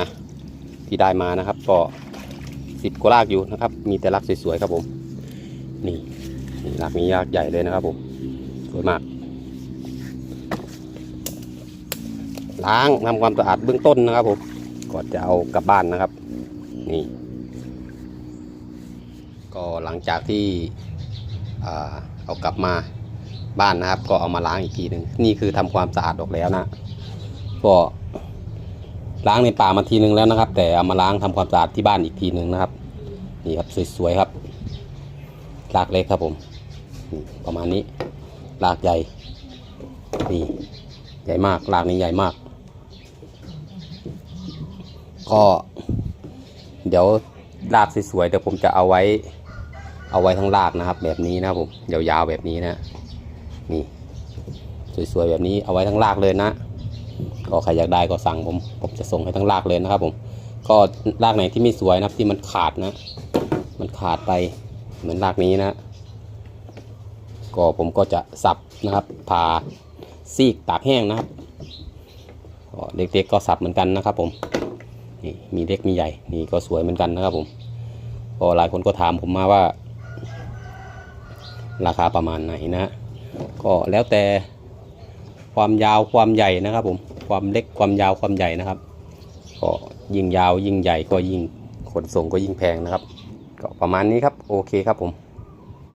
นะที่ได้มานะครับ ก็สิบกว่าลากอยู่นะครับ มีแต่ลากสวยๆครับผม นี่นี่ลากนี้ลากใหญ่เลยนะครับผมสวยมาก ล้างทำความสะอาดเบื้องต้นนะครับผมก่อนจะเอากลับบ้านนะครับ นี่ ก็หลังจากที่เอากลับมาบ้านนะครับ ก็เอามาล้างอีกทีหนึ่งนี่คือทำความสะอาดออกแล้วนะก็ ล้างในป่ามาทีหนึ่งแล้วนะครับ แต่เอามาล้างทำความสะอาดที่บ้านอีกทีหนึ่งนะครับ นี่ครับสวยๆครับลากเล็กครับผมประมาณนี้ลากใหญ่นี่ใหญ่มากลากนี้ใหญ่มาก ก็เดี๋ยวลากสวยๆเดี๋ยวผมจะเอาไว้ เอาไว้ทั้งลากนะครับ แบบนี้นะผมยาวๆแบบนี้นะนี่สวยๆแบบนี้เอาไว้ทั้งลากเลยนะ ก็ใครอยากได้ก็สั่งผม ผมจะส่งให้ทั้งลากเลยนะครับผม ก็ลากไหนที่ไม่สวยนะครับที่มันขาดนะ มันขาดไปเหมือนลากนี้นะ ก็ผมก็จะสับนะครับผ่าซีกตากแห้งนะครับเล็กๆก็สับเหมือนกันนะครับ ผมนี่มีเล็กมีใหญ่นี่ก็สวยเหมือนกันนะครับ ผมก็หลายคนก็ถามผมมาว่า ราคาประมาณไหนนะ ก็แล้วแต่ความยาวความใหญ่นะครับผม ความเล็กความยาวความใหญ่นะครับ ก็ยิ่งยาวยิ่งใหญ่ก็ยิ่งขนส่งก็ยิ่งแพงนะครับ ก็ประมาณนี้ครับโอเคครับผม